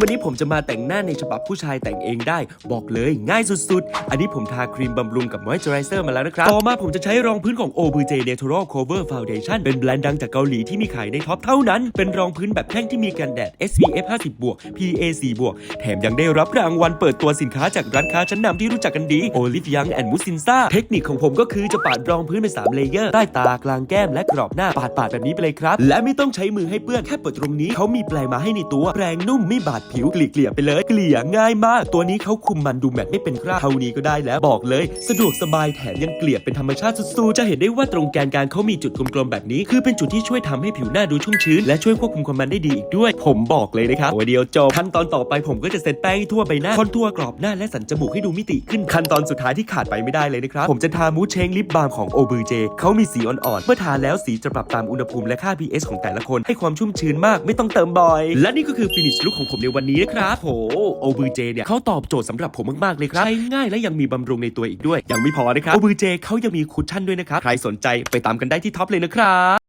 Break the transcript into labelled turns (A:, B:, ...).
A: วันนี้ผมจะมาแต่งหน้าในฉบับผู้ชายแต่งเองได้ บอกเลยง่ายสุดๆ อันนี้ผมทาครีมบำรุงกับมอยเจอไรเซอร์มาแล้วนะครับ ต่อมาผมจะใช้รองพื้นของ OBJ Natural Cover Foundation เป็นแบรนด์ดังจากเกาหลีที่มีขายในท็อปเท่านั้น เป็นรองพื้นแบบแท่งที่มีกันแดด SPF 50บวก PA 4บวกแถมยังได้รับรางวัลเปิดตัวสินค้าจากร้านค้าชั้นนำที่รู้จักกันดี Olive Young and Musinsa เทคนิคของผมก็คือจะปาดรองพื้นเป็น3เลเยอร์ใต้ตากลางแก้มและกรอบหน้าปาดปาดๆแบบนี้ไปเลยครับ และไม่ต้องใช้มือให้เปื้อนแค่เปิดตรงนี้เขามีแปรงมาให้ในตัวแปรงนุ่มไม่บาดผิวเกลี่ยไปเลยเกลี่ยง่ายมาก ตัวนี้เขาคุมมันดูแมตไม่เป็นคราบเท่านี้ก็ได้แล้วบอกเลย สะดวกสบายแถมยังเกลี่ยเป็นธรรมชาติสุดๆจะเห็นได้ว่าตรงแกนกลางเขามีจุดกลมๆแบบนี้ คือเป็นจุดที่ช่วยทำให้ผิวหน้าดูชุ่มชื้น และช่วยควบคุมความมันได้ดีอีกด้วย ผมบอกเลยนะครับโอ้เดียวจบขั้นตอนต่อไปผมก็จะเซตแป้งทั่วใบหน้าคอนทัวร์กรอบหน้าและสันจมูกให้ดูมิติขึ้นขั้นตอนสุดท้ายที่ขาดไปไม่ได้เลยนะครับผมจะทามูสเชงลิปบาล์มของโอเบอร์เจเขามีสีอ่อนๆเมื่อทาแล้วสีจะปรับตามอุณหภูมิและค่า pH ของแต่ละคนให้ความชุ่มชื้นมากไม่ต้องเติมบ่อย และนี่ก็คือฟินิชลุคของผมในวันนี้นะครับโหโอเบอร์เจเนี่ยเขาตอบโจทย์สำหรับผมมากๆเลยครับใช้ง่ายและยังมีบำรุงในตัวอีกด้วย ยังไม่พอนะครับโอเบอร์เจเขายังมีคุชชั่นด้วยนะครับ ใครสนใจไปตามกันได้ที่ท็อปเลยนะครับ